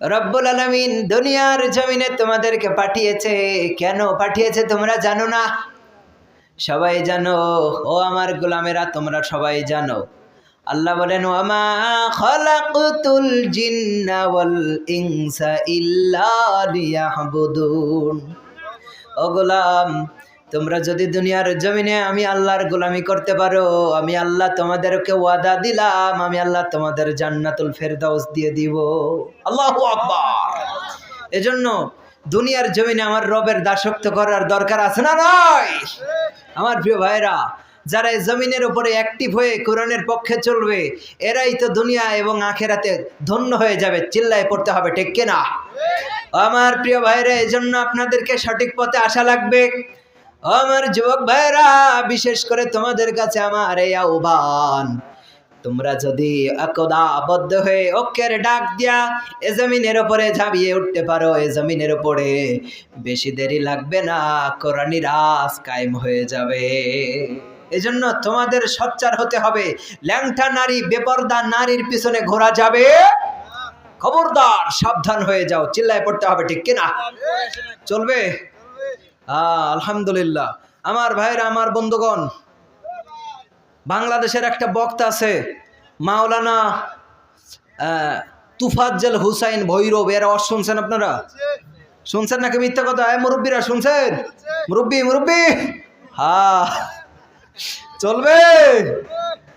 রব্বুল আলমিন দুনিয়ার জমিনে তোমাদেরকে পাঠিয়েছে। কেন পাঠিয়েছে তোমরা জানো না? সবাই জানো, ও আমার গোলামেরা, তোমরা সবাই জানো। আল্লাহ বলেন, ওয়ামা খলাকুতুল ও গোলাম তোমরা যদি দুনিয়ার জমিনে আমি আল্লাহর গোলামি করতে পারো, আমি আল্লাহ তোমাদেরকে ওয়াদা দিলাম, আমি আল্লাহ তোমাদের জান্নাতুল ফেরদাউস দিয়ে দিব। আল্লাহ এজন্য দুনিয়ার জমিনে আমার রবের দাসত্ব করার দরকার আছে না নয় আমার প্রিয় ভাইরা যারা জমিনের উপরে অ্যাক্টিভ হয়ে কোরআনের পক্ষে চলবে, এরাই তো দুনিয়া এবং আখেরাতে ধন্য হয়ে যাবে, চিল্লায় পড়তে হবে, ঠিক কিনা? আমার প্রিয় ভাইরা এই জন্য আপনাদেরকে সঠিক পথে আসা লাগবে। আমার যুবক ভাইরা বিশেষ করে তোমাদের কাছে আমার এই আহ্বান। তোমরা যদি একদা আবদ্ধ হয়ে অক্ষের ডাক দিয়া এ জমিনের ওপরে ঝাঁপিয়ে উঠতে পারো এ জমিনের ওপরে বেশি দেরি লাগবে না কোরআনি রাস কায়েম হয়ে যাবে। এজন্য তোমাদের সচ্চার হতে হবে ল্যাংটা নারী বেপর্দা নারীর পিছনে ঘোরা যাবে। খবরদার সাবধান হয়ে যাও চিল্লায় পড়তে হবে ঠিক কিনা? চলবে? আলহামদুলিল্লাহ। আমার ভাইরা, আমার বন্ধুগণ, বাংলাদেশের একটা বক্তা আছে, মাওলানা তুফাজ্জল হুসাইন ভৈরব। এরা অস শুনছেন আপনারা? শুনছেন নাকি মিথ্যা কথা? এ মুরব্বীরা শুনছেন? মুরব্বী মুরব্বী! হা চলবে!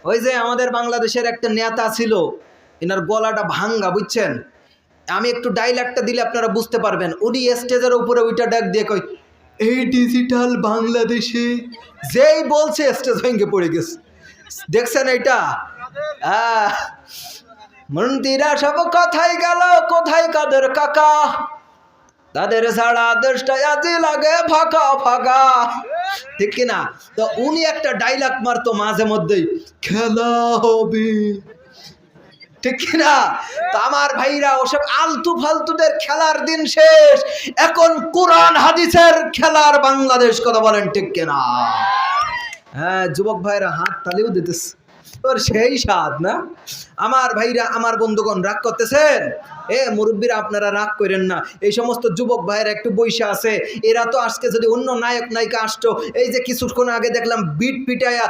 ওই যে আমাদের বাংলাদেশের একটা নেতা ছিল, এনার গলাটা ভাঙ্গা, বুঝছেন? আমি একটু ডাইলাগটা দিলে আপনারা বুঝতে পারবেন। উনি স্টেজের উপরে ওইটা ডাক দিয়ে কই এই ডিজিটাল বাংলাদেশে যেই বলছে স্টেজ ভেঙে পড়ে গেছে। দেখছেন এটা মন্দিরা সব কোথায় গেল? কোথায় কাদের কাকা? তাদের ছাড়া দেশটাই আজি লাগে ফাঁকা ফাঁকা। ঠিক কিনা? তো উনি একটা ডাইলগ মারতো মাঝে মধ্যেই, খেলা হবে। ঠিক কিনা? তো আমার ভাইরা, ওসব আলতু ফালতুদের খেলার দিন শেষ। এখন কোরআন হাদিসের খেলার বাংলাদেশ কথা বলেন ঠিক কিনা? হ্যাঁ যুবক ভাইরা, হাত তালিও দিতেছে। ওর সেই স্বাদ না? আমার ভাইরা, আমার বন্ধুগণ রাগ করতেছেন? এ মুরব্বীরা, আপনারা রাগ করেন না। এই সমস্ত যুবক ভাইয়েরা একটু বৈশা আছে। এরা তো আজকে যদি অন্য নায়ক, নায়িকা আসতো, এই যে কিছুক্ষণ আগে দেখলাম বিট পিটায়া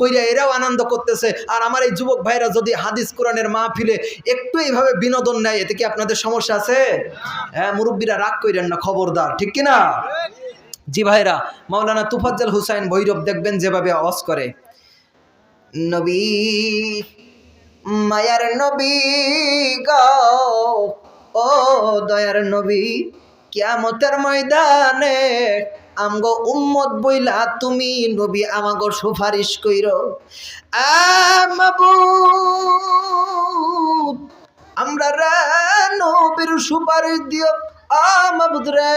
কইরা এরাও আনন্দ করতেছে। আর আমার এই যুবক ভাইরা যদি হাদিস কোরআনের মাহফিলে একটু এইভাবে বিনোদন নেয়, এতে কি আপনাদের সমস্যা আছে? হ্যাঁ মুরব্বীরা রাগ করেন না, খবরদার। ঠিক কিনা? জি ভাইরা, মাওলানা তুফাজ্জল হুসাইন ভৈরব দেখবেন যেভাবে আওয়াজ করে। নবী, মায়ার নবী গো। ও দয়ার নবী, কিয়ামতের ময়দানে আমগো উম্মত বইলা তুমি নবী আমাগো সুপারিশ কইর। আমাবুদ আমরা রে নবীর সুপারিশ দিও। আমাবুদ রে,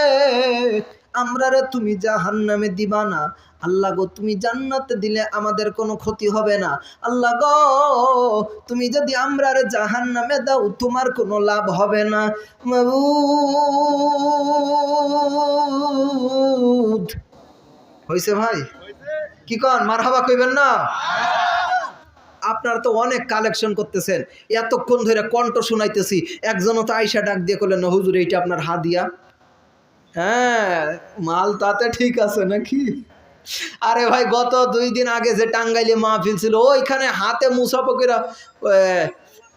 আমরা রে তুমি জাহান নামে দিবা না আল্লাহ গো, তুমি জান্নাতে দিলে আমাদের কোনো ক্ষতি হবে না। আল্লাহ গো, তুমি যদি আমরা জাহান নামে দাও, তোমার কোনো লাভ হবে না। হইছে ভাই? কি কন? মার হাবা কইবেন না? আপনারা তো অনেক কালেকশন করতেছেন। এতক্ষণ ধরে কণ্ঠ শুনাইতেছি। একজনও তো আইসা ডাক দিয়ে করলেন হুজুর, এইটা আপনার হাদিয়া। হ্যাঁ মাল তাতে ঠিক আছে নাকি? আরে ভাই, গত দুই দিন আগে যে টাঙ্গাইলে মাহফিল ছিল, ওইখানে হাতে মুসাফকেরা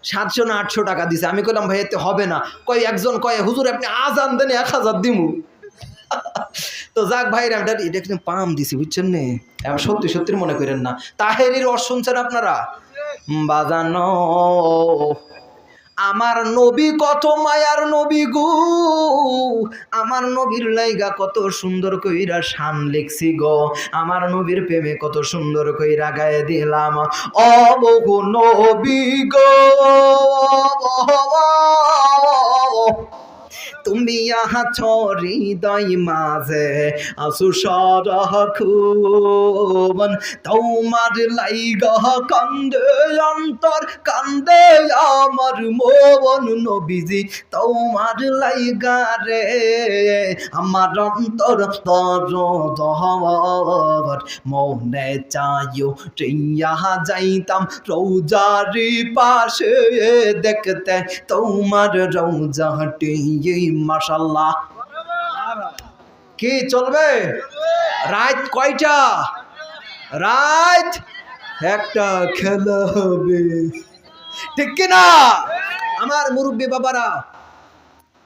সাতশো না আটশো টাকা দিছে। আমি কইলাম, ভাই, এতে হবে না। কয়, একজন কয়, হুজুর, আপনি আজান দেন, এক হাজার দিমু। তো যাক ভাই এটা কিন্তু পাম দিছি, বুঝছেন নে? সত্যি সত্যি মনে করেন না। তাহেরির রস শুনছেন আপনারা? বাজানো। আমার নবী কত মায়ার নবী গু। আমার নবীর লাইগা কত সুন্দর কইরা শান লিখছি গো। আমার নবীর প্রেমে কত সুন্দর কইরা গায়ে দিলাম। ও বহু নবী গো। তুমি আছ হৃদয় মাঝে আসু সরখুবন তোমার লাইগা কান্দে অন্তর, কান্দে আমার মোবন নবীজি। তোমার লাইগা রে আমার অন্তর তর দহর মনে চাইও ট্রেইয়া যাইতাম রৌজারি পাশে দেখতে। তোমার রৌজাটি মাসাল্লাহ কি চলবে? রাত কয়টা? রাত একটা খেলা হবে। ঠিক কিনা? আমার মুরব্বী বাবারা,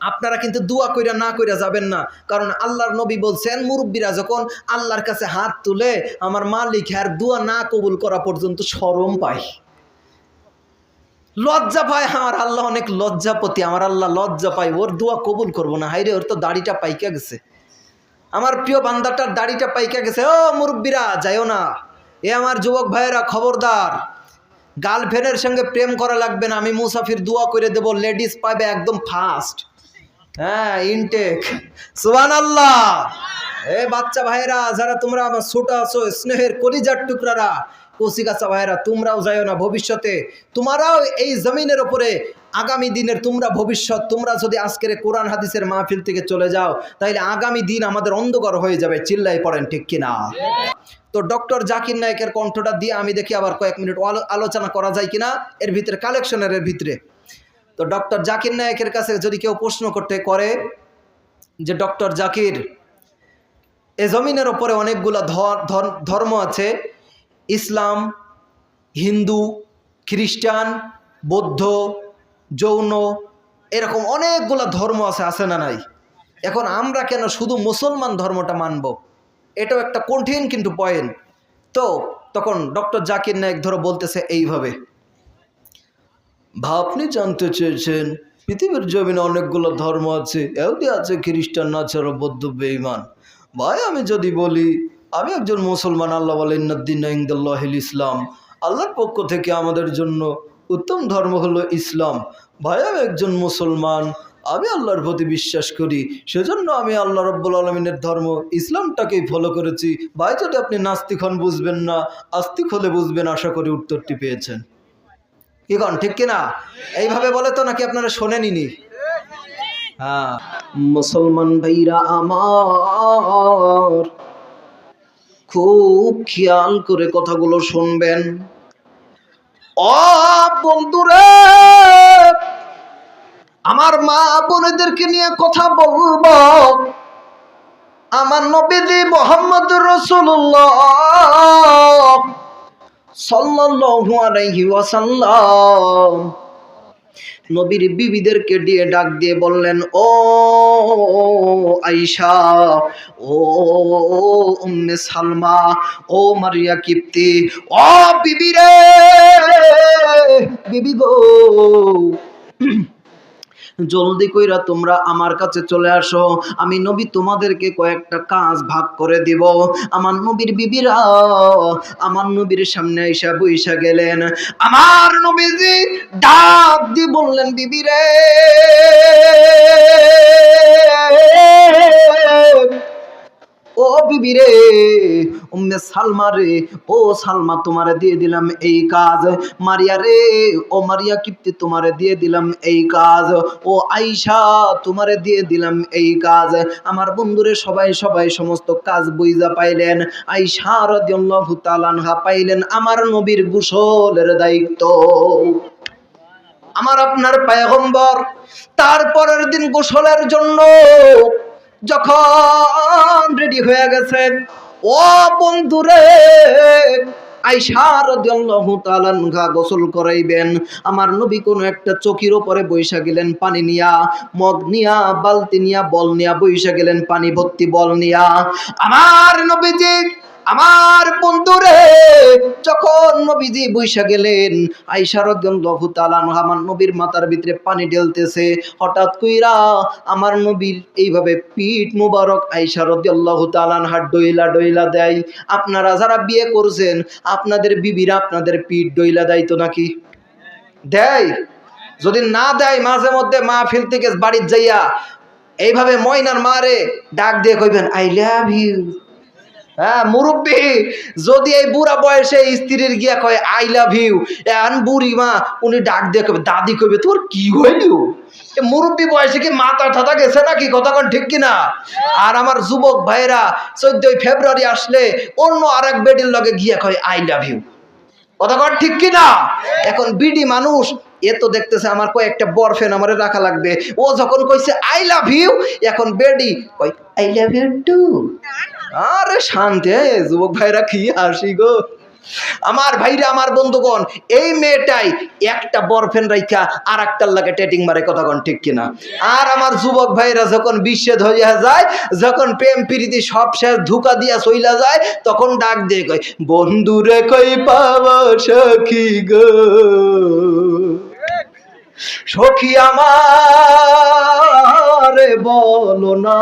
আপনারা কিন্তু দোয়া কইরা না কইরা যাবেন না। কারণ আল্লাহর নবী বলছেন, মুরব্বীরা যখন আল্লাহর কাছে হাত তুলে, আমার মালিক আর দোয়া না কবুল করা পর্যন্ত শরম পায়। লজ্জা পায়, আমার আল্লাহ অনেক লজ্জাপতি, আমার আল্লাহ লজ্জা পায়, ওর দোয়া কবুল করব না। হাইরে ওর তো দাড়িটা পাইকা গেছে। আমার প্রিয় বান্দাটার দাড়িটা পাইকা গেছে। ও মুরব্বীরা, যাইও না। এ আমার যুবক ভাইয়েরা, খবরদার। গার্লফ্রেন্ডের সঙ্গে প্রেম করা লাগবে না। আমি মুসাফির দোয়া করে দেব, লেডিস পাবে একদম ফাস্ট। হ্যাঁ ইনটেক সুবান আল্লাহ এ বাচ্চা ভাইরা যারা তোমরা আমার ছোট আছো, স্নেহের কলিজার টুকরারা কচিকাচা ভাইরা তোমরাও যাইও না ভবিষ্যতে। তোমারাও এই জমিনের ওপরে আগামী দিনের তোমরা ভবিষ্যৎ, তোমরা যদি আজকের কোরআন হাদিসের মাহফিল থেকে চলে যাও তাহলে আগামী দিন আমাদের অন্ধকার হয়ে যাবে চিল্লাই পড়েন ঠিক কিনা? তো ডক্টর জাকির নায়কের কণ্ঠটা দিয়ে আমি দেখি আবার কয়েক মিনিট আলো- আলোচনা করা যায় কিনা, এর ভিতরে কালেকশনের এর ভিতরে। তো ডক্টর জাকির নায়কের কাছে যদি কেউ প্রশ্ন করতে করে যে, ডক্টর জাকির, এ জমিনের ওপরে অনেকগুলো ধর- ধর- ধর্ম আছে ইসলাম, হিন্দু, খ্রিস্টান, বৌদ্ধ জৈন এরকম অনেকগুলো ধর্ম আছে আছে না নাই? এখন আমরা কেন শুধু মুসলমান ধর্মটা মানব? এটাও একটা কঠিন কিন্তু পয়েন্ট তো তখন ডক্টর জাকির নায়ক ধরো বলতেছে এইভাবে ভা আপনি জানতে চেয়েছেন, পৃথিবীর জমিনে অনেকগুলো ধর্ম আছে এমনি আছে খ্রিস্টান নাচারো বৌদ্ধ, বেঈমান। ভাই আমি যদি বলি আমি একজন মুসলমান, আল্লাহ আলিন্দিন ইসলাম আল্লাহর পক্ষ থেকে আমাদের জন্য উত্তম ধর্ম হলো ইসলাম। ভাই আমি একজন মুসলমান, আমি আল্লাহর প্রতি বিশ্বাস করি, সেজন্য আমি আল্লাহ রব্বুল আলমিনের ধর্ম, ইসলামটাকেই ফলো করেছি। ভাই, যদি আপনি নাস্তিক হন, বুঝবেন না। আস্তিক হলে বুঝবেন, আশা করি উত্তরটি পেয়েছেন। কি কন, ঠিক কিনা? এইভাবে বলে তো নাকি আপনারা শোনেনি হ্যাঁ। মুসলমান ভাইরা আমার খুব খেয়াল করে কথাগুলো শুনবেন। ও বন্ধুরে, আমার মা বোনেদেরকে নিয়ে কথা বলব। আমার নবীজি মোহাম্মদ রসুল্লাহ সাল্লাল্লাহু আলাইহি ওয়াসাল্লাম নবীর বিবিদেরকে দিয়ে ডাক দিয়ে বললেন, ও আইসা ও উম্মে সালমা, ও মারিয়া কিপ্তি, ও বিবি রে, বিবি গো। জলদি কইরা তোমরা আমার কাছে চলে আসো। আমি নবী তোমাদেরকে কয়েকটা কাজ ভাগ করে দিব। আমার নবীর বিবিরা, আমার নবীর সামনে আইসা বইসা গেলেন। আমার নবীজি ডাক দিয়ে বললেন বিবি রে ও বিবি রে উম্মে সালমা রে, ও সালমা, তোমারে দিয়ে দিলাম এই কাজ। মারিয়া রে, ও মারিয়া কিপ্তি, তোমারে দিয়ে দিলাম এই কাজ। ও আইসা তোমারে দিয়ে দিলাম এই কাজ। আমার বন্ধুরে সবাই সবাই সমস্ত কাজ বুইজা পাইলেন। আইসা রাদিয়াল্লাহু তাআলা পাইলেন আমার নবীর গোসলের দায়িত্ব। আমার আপনার পায়গম্বর তারপরের দিন গোসলের জন্য যখন রেডি হয়ে গেছেন ও বন্ধুরে আইসা রাদিয়াল্লাহু তাআলা আনহা গোসল করাইবেন। আমার নবী কোনো একটা চকির উপরে বইসা গেলেন পানি নিয়া মগ নিয়া, বালতি নিয়া, বল নিয়া বৈশা গেলেন পানি ভর্তি বল নিয়া। আমার নবীজি আমার বন্ধুরে, যখন নবীজি বৈশা গেলেন আইসা রাদিয়াল্লাহু তাআলা আমার নবীর মাথার ভিতরে পানি ঢেলতেছে। হঠাৎ কইরা আমার নবীর এইভাবে পিঠ মুবারক আইসা রাদিয়াল্লাহু তাআলা আনহা ডইলা ডইলা দেয়। আপনারা যারা বিয়ে করছেন, আপনাদের বিবিরা আপনাদের পিঠ ডইলা দেয় তো নাকি? দেয়। যদি না দেয়, মাঝে মধ্যে মাহফিল থেকে বাড়ির যাইয়া এইভাবে ময়নার মারে ডাক দিয়ে কইবেন, আই লাভ ইউ। হ্যাঁ মুরব্বী, যদি এই বুড়া বয়সে স্ত্রীর গিয়া কয় আই লাভ ইউ এন বুড়ি মা, উনি ডাক দিয়ে কবে দাদি কবে তোর কি হইল? মুরব্বী বয়সে কি মাথা ঠাতা গেছে নাকি? কতক্ষণ ঠিক কিনা? আর আমার যুবক ভাইরা চোদ্দই ফেব্রুয়ারি আসলে অন্য আর এক বেডির লগে গিয়া কয় আই লাভ ইউ কতক্ষণ ঠিক কিনা? এখন বিডি মানুষ, এ তো দেখতেছে আমার কয়েকটা বরফেন আমারে রাখা লাগবে। ও যখন কইছে আই লাভ ইউ এখন বেডি কই আই লাভ ইউ টু আরে শান্তি, যুবক ভাইরা কি হাসি গো? আমার ভাইরা, আমার বন্ধুগণ, এই মেয়েটাই একটা বরফেন রাইখা আর একটার লাগে টেটিং মারে কথাগণ ঠিক কিনা? আর আমার যুবক ভাইরা যখন বিচ্ছেদ হইয়া যায়, যখন প্রেম প্রীতি সব শেষ ধোকা দিয়া চইলা যায়, তখন ডাক দিয়ে কয়, বন্ধুরে কই পাওয়া সখী গো? সখী আমার বলো না।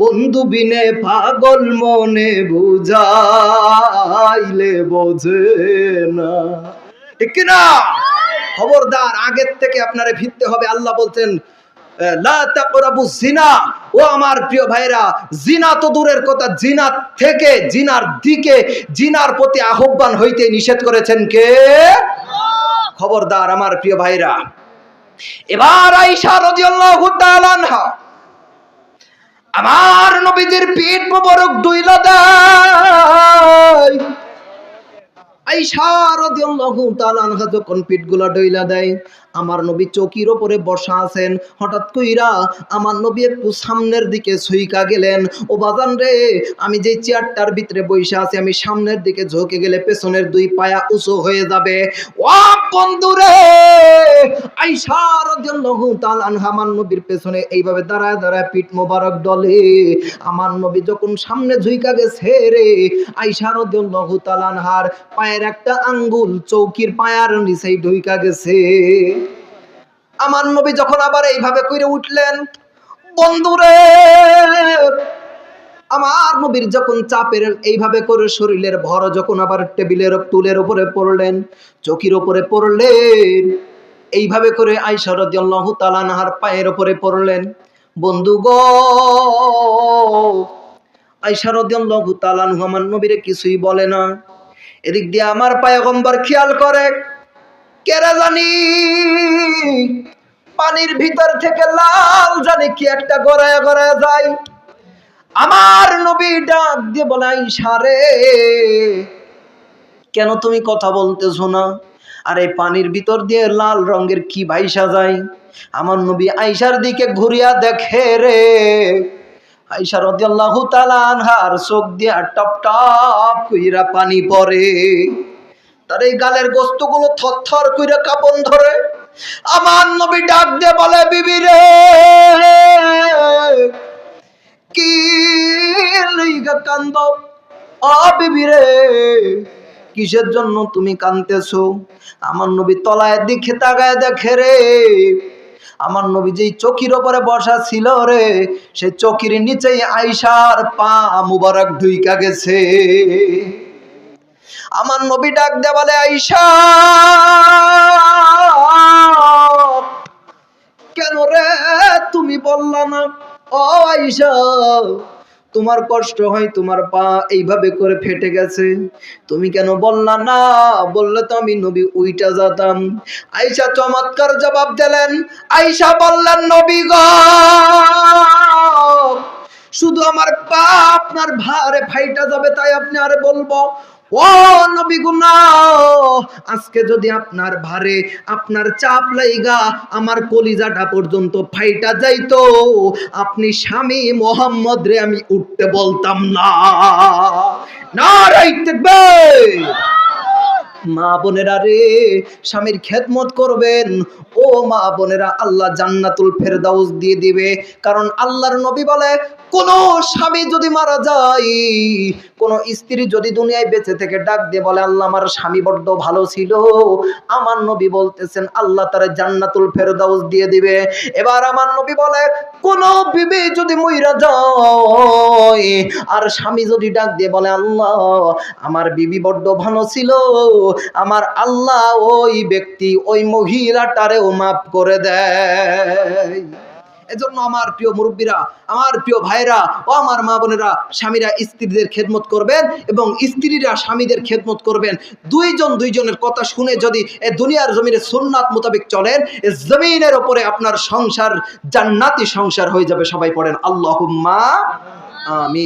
বন্ধু বিনে পাগল মনে বুঝাইলে বোঝে না। ঠিক না খবরদার, আগের থেকে আপনারে ফিরতে হবে। আল্লাহ বলতেন জিনা। ও আমার প্রিয় ভাইরা জিনা তো দূরের কথা। জিনা থেকে, জিনার দিকে, জিনার প্রতি আহ্বান হইতে নিষেধ করেছেন কে? খবরদার, আমার প্রিয় ভাইরা এবার আইসা রাদিয়াল্লাহু তাআলা আনহা আমার নবীদের পিঠ মোবারক ডইলা দেয়। আমার নবী চৌকির ওপরে বসা আছেন। হঠাৎ কইরা আমার নবী একটু সামনের দিকে সুইকা গেলেন, ও বাজান রে, আমি যে চেয়ারটার ভিতরে বইসা আছি, আমি সামনের দিকে ঝুঁকে গেলে পেছনের দুই পায়া উঁচু হয়ে যাবে। ও বন্ধু রে আইসা রাদিয়াল্লাহু তাআলা আনহা আমার নবীর পেছনে এইভাবে দাঁড়ায় দাঁড়ায় পিঠ মোবারক ডলে। আমার নবী যখন সামনে ঝুইকা গেছে রে আইসা রাদিয়াল্লাহু তাআলা আনহার পায়ের একটা আঙ্গুল চৌকির পায়ার নিচেই ঢুইকা গেছে। আমার নবী যখন আবার এইভাবে কইরে উঠলেন, বন্ধুরে আমার নবীর যখন চাপের এইভাবে করে শরীরের ভর যখন আবার টেবিলের টুলের উপরে পড়লেন চকির উপরে পড়লেন, এইভাবে করে আইসা রাদিয়াল্লাহু তাআলা পায়ের উপরে পড়লেন। বন্ধু গো আইসা রাদিয়াল্লাহু তাআলা আমার নবীরে কিছুই বলে না। এদিক দিয়ে আমার পায়গম্বর খেয়াল করে কেরা জানি? পানির ভিতর থেকে লাল জানি কি একটা গড়ায় গড়ায় যায়? আমার নবী ডাক দিয়ে বলে সারে কেন তুমি কথা বলতেছো না? আর এই পানির ভিতর দিয়ে লাল রঙের কি ভাইসা যায়? আমার নবী আইসার দিকে ঘুরিয়া দেখে রে। আইসা রাদিয়াল্লাহু তাআলা আনহার চোখ দিয়া টপ টপ কইরা পানি পড়ে। তার এই গালের গোস্তগুলো থরথর কইরা কাপন ধরে। আমার নবী ডাক দিয়ে বলে, বিবি রে কি কান্দ? বিবি রে কিসের জন্য তুমি কানতেছো? আমার নবী তলায় দিকে তাকায় দেখে রে। আমার নবী যেই চকির ওপরে বসা ছিল রে, সে চকির নিচেই আইসার পা মুবারক ঢুইকা গেছে। আমার নবী ডাক দে বলে আইসা কেন রে তুমি বললা না? ও আইসা তোমার কষ্ট হয়, তোমার পা এইভাবে করে ফেটে গেছে। তুমি কেন বললা না? বললে তো আমি নবী উইটা যেতাম আইসা চমৎকার জবাব দিলেন। আইসা বললেন, নবী গো, শুধু আমার পা আপনার ভারে ফাইটা যাবে, তাই আপনি আরে বলব ও নবী আজকে যদি আপনার ভারে আপনার চাপ লাইগা, আমার কলিজাটা পর্যন্ত ফাইটা যাইতো, আপনি স্বামী মোহাম্মদ রে আমি উঠতে বলতাম না। না রাইতে মা বোনেরা রে, স্বামীর খেদমত করবেন। ও মা বোনেরা, আল্লাহ জান্নাতুল ফেরদাউস দিয়ে দিবে। কারণ আল্লাহর নবী বলে, কোন স্বামী যদি মারা যায়, কোন স্ত্রী যদি দুনিয়ায় বেঁচে থেকে ডাক দিয়ে বলে, আল্লাহ, আমার স্বামী বড্ড ভালো ছিল। আমার নবী বলতেছেন, আল্লাহ তার জান্নাতুল ফেরদাউস দিয়ে দিবে। এবার আমার নবী বলে, কোন বিবি যদি মইরা যায়, আর স্বামী যদি ডাক দিয়ে বলে, আল্লাহ, আমার বিবি বড্ড ভালো ছিল আমার আল্লাহ ওই ব্যক্তি, ওই মহিলাটারেও মাফ করে দেয়। এজন্য আমার প্রিয় মুরব্বীরা, আমার প্রিয় ভাইরা ও আমার মা বোনেরা, স্বামীরা স্ত্রীদের খেদমত করবেন এবং স্ত্রীরা স্বামীদের খেদমত করবেন। দুইজন দুইজনের কথা শুনে যদি এ দুনিয়ার জমিনে সুন্নাত মোতাবেক চলেন, এ জমিনের ওপরে আপনার সংসার জান্নাতি সংসার হয়ে যাবে, সবাই পড়েন আল্লাহুম্মা আমি